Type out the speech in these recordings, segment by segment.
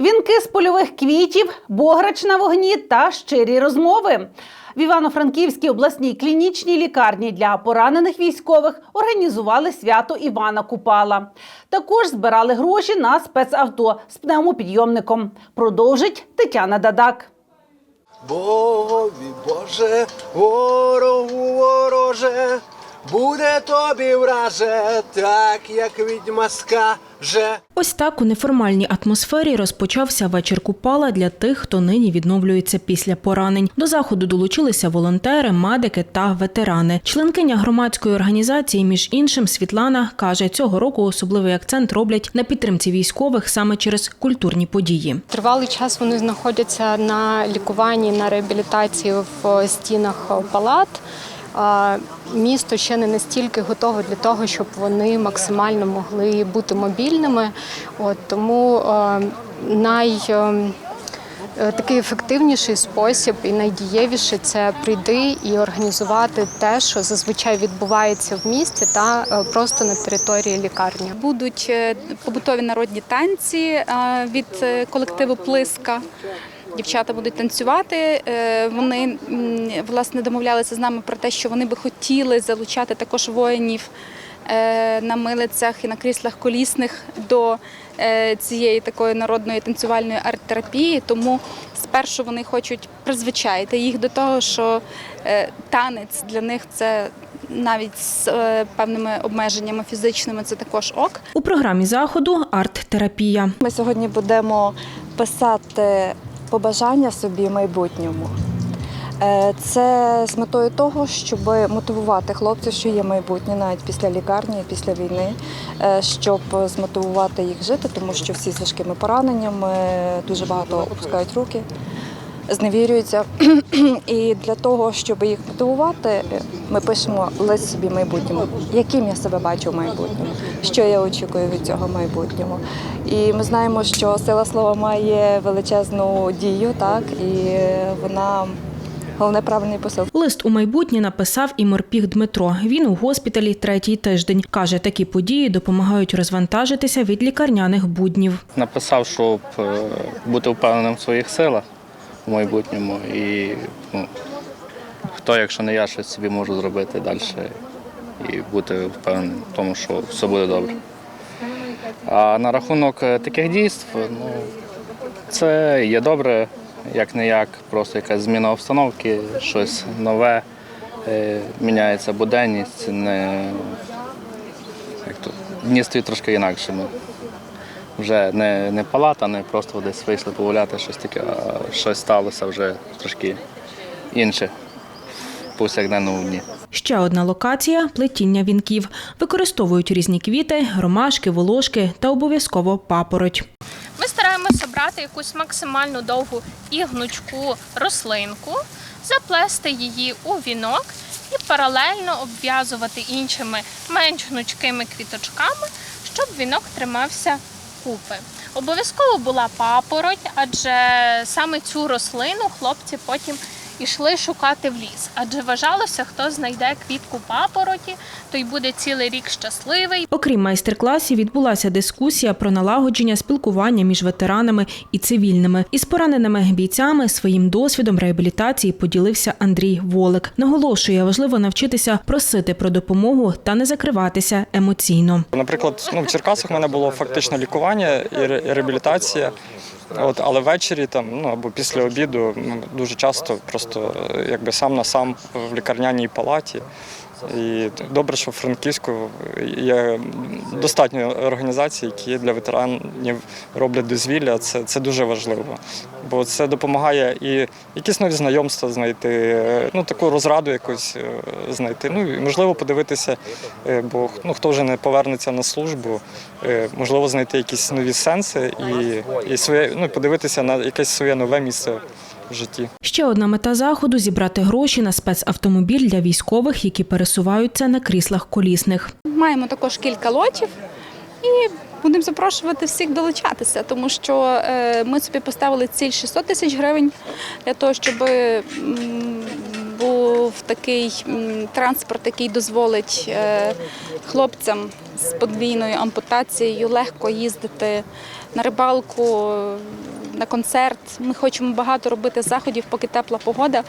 Вінки з польових квітів, бограч на вогні та щирі розмови. В Івано-Франківській обласній клінічній лікарні для поранених військових організували свято Івана Купала. Також збирали гроші на спецавто з пневмопідйомником. Продовжить Тетяна Дадак. Богові Боже, вороже, буде тобі враже, так як відьма скаже. Ось так у неформальній атмосфері розпочався вечір Купала для тих, хто нині відновлюється після поранень. До заходу долучилися волонтери, медики та ветерани. Членкиня громадської організації, між іншим, Світлана каже, цього року особливий акцент роблять на підтримці військових саме через культурні події. Тривалий час вони знаходяться на лікуванні, на реабілітації в стінах палат. Місто ще не настільки готове для того, щоб вони максимально могли бути мобільними. От тому най е, Такий ефективніший спосіб і найдієвіший це прийти і організувати те, що зазвичай відбувається в місті, та е, просто на території лікарні. Будуть е, побутові народні танці від колективу Плиска. Дівчата будуть танцювати. Е, Вони власне домовлялися з нами про те, що вони би хотіли залучати також воїнів е, на милицях і на кріслах колісних до е, цієї такої народної танцювальної арт-терапії. Тому спершу вони хочуть призвичаїти їх до того, що танець для них це навіть з е, певними обмеженнями фізичними це також ок. У програмі заходу арт-терапія. Ми сьогодні будемо писати побажання собі майбутньому. Е, Це з метою того, щоб мотивувати хлопців, що є майбутнє навіть після лікарні, після війни, е, щоб змотивувати їх жити, тому що всі з важкими пораненнями дуже багато опускають руки, зневірюються. І для того, щоб їх мотивувати, ми пишемо лист собі майбутньому, яким я себе бачу в майбутньому, що я очікую від цього майбутнього. І ми знаємо, що сила слова має величезну дію, так і вона головне правильний посил. Лист у майбутнє написав і морпіг Дмитро. Він у госпіталі третій тиждень. Каже, такі події допомагають розвантажитися від лікарняних буднів. написав, щоб е, бути впевненим в своїх силах в майбутньому. І ну, хто, якщо не я, щось собі можу зробити далі і бути впевненим в тому, що все буде добре. А на рахунок е, таких дійств, ну, це є добре, як не як, просто якась зміна обстановки, щось нове, е, міняється буденність, не, як то, дні стають трошки інакшими вже не, не палата, не просто десь вийшли погуляти, щось таке, а щось сталося вже трошки інше повсякденному дні. Ще одна локація плетіння вінків. Використовують різні квіти, ромашки, волошки та обов'язково папороть. Ми стараємося брати якусь максимально довгу і гнучку рослинку, заплести її у вінок і паралельно обв'язувати іншими менш гнучкими квіточками, щоб вінок тримався купи. Обов'язково була папороть, адже саме цю рослину хлопці потім ішли шукати в ліс, адже вважалося, хто знайде квітку папороті, той буде цілий рік щасливий. Окрім майстер-класів, відбулася дискусія про налагодження спілкування між ветеранами і цивільними. Із пораненими бійцями своїм досвідом реабілітації поділився Андрій Волик. Наголошує, важливо навчитися просити про допомогу та не закриватися емоційно. Наприклад, ну, в Черкасах в мене було фактично лікування і ре- і реабілітація. От, але ввечері там, ну або після обіду ну, дуже часто просто якби сам на сам в лікарняній палаті. І добре, що в Франківську є достатньо організацій, які для ветеранів роблять дозвілля. Це, це дуже важливо, бо це допомагає і якісь нові знайомства знайти, е, ну таку розраду якусь е, знайти. Ну і можливо подивитися, е, бо ну, хто вже не повернеться на службу, можливо знайти якісь нові сенси і, і своє, ну, подивитися на якесь своє нове місце в житті. Ще одна мета заходу зібрати гроші на спецавтомобіль для військових, які пересуваються на кріслах колісних. Маємо також кілька лотів і будемо запрошувати всіх долучатися, тому що е, ми собі поставили ціль 600 тисяч гривень для того, щоб був такий транспорт, який дозволить е, хлопцям з подвійною ампутацією легко їздити на рибалку, на концерт. Ми хочемо багато робити заходів, поки тепла погода,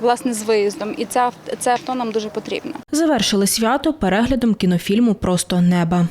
власне, з виїздом. І це, це авто нам дуже потрібно. Завершили свято переглядом кінофільму Просто неба.